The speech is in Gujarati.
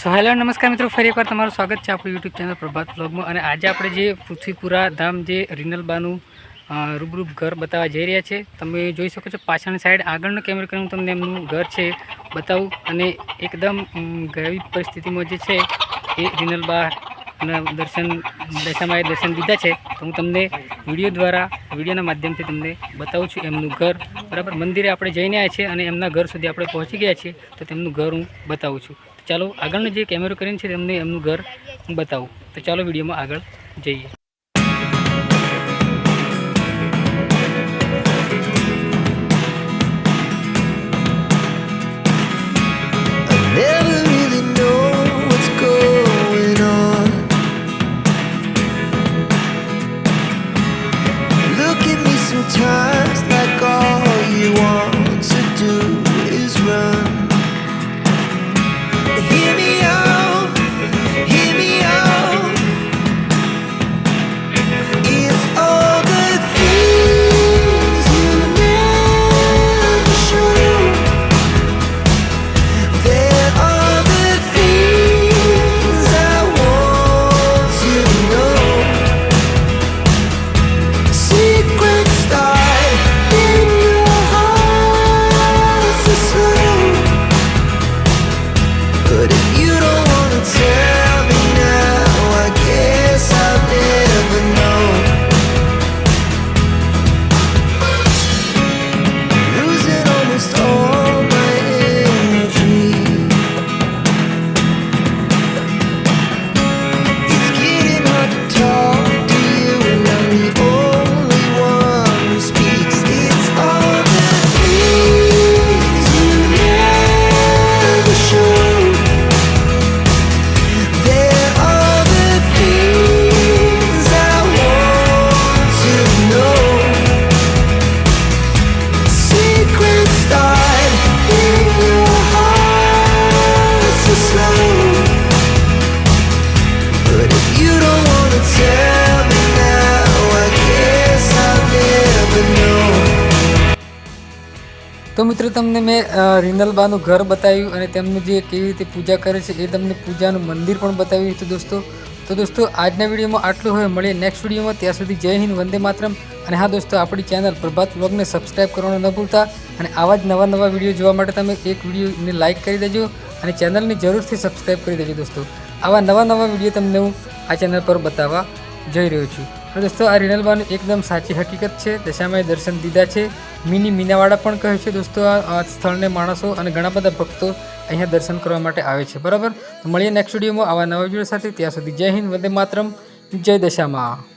સો હેલો નમસ્કાર મિત્રો. ફરી એકવાર તમારું સ્વાગત છે આપણું યુટ્યુબ ચેનલ પ્રભાત બ્લોગમાં અને આજે આપણે જે પૃથ્વીપુરા ધામ જે રિનલબાનું રૂબરૂપ ઘર બતાવવા જઈ રહ્યા છે, તમે જોઈ શકો છો પાછળની સાઈડ આગળનો કેમેરો કરીને તમને એમનું ઘર છે બતાવું. અને એકદમ ગરીબ પરિસ્થિતિમાં જે છે એ રિનલબા દર્શન દશામાં દર્શન દીધા છે. તો હું તમને વીડિયો દ્વારા, વિડીયોના માધ્યમથી તમને બતાવું છું એમનું ઘર. બરાબર? મંદિરે આપણે જઈને આવ્યા છીએ અને એમના ઘર સુધી આપણે પહોંચી ગયા છીએ. તો તેમનું ઘર હું બતાવું છું. ચાલો આગળનો જે કેમેરો કરીને છે તેમને એમનું ઘર બતાવું. તો ચાલો વિડીયોમાં આગળ જઈએ. તો મિત્રો, તમને મેં રિનલબાનું ઘર બતાવ્યું અને તેમનું જે કેવી રીતે પૂજા કરે છે એ તમને પૂજાનું મંદિર પણ બતાવ્યું તો દોસ્તો. તો દોસ્તો, આજના વિડીયોમાં આટલું હવે મળીએ નેક્સ્ટ વિડીયોમાં. ત્યાં સુધી જય હિન્દ, વંદે માતરમ. અને હા દોસ્તો, આપણી ચેનલ પ્રભાત બ્લોગને સબસ્ક્રાઈબ કરવાનું ન ભૂલતા. અને આવા જ નવા નવા વીડિયો જોવા માટે તમે એક વિડીયોને લાઇક કરી દેજો. અને ચેનલને જરૂરથી સબસ્ક્રાઈબ કરી દેજો દોસ્તો. આવા નવા નવા વીડિયો તમને હું આ ચેનલ પર બતાવવા જઈ રહ્યો છું. અને દોસ્તો, આ રિનલબાનું એકદમ સાચી હકીકત છે. દશામાએ દર્શન દીધા છે. મિની મીનાવાડા પણ કહે છે દોસ્તો, આ સ્થળને માણસો અને ઘણા બધા ભક્તો અહીંયા દર્શન કરવા માટે આવે છે. બરાબર? મળીએ નેક્સ્ટ વિડીયોમાં આવા નવા વીડિયો સાથે. ત્યાં સુધી જય હિન્દ, વંદે માતરમ. જય દશામાં.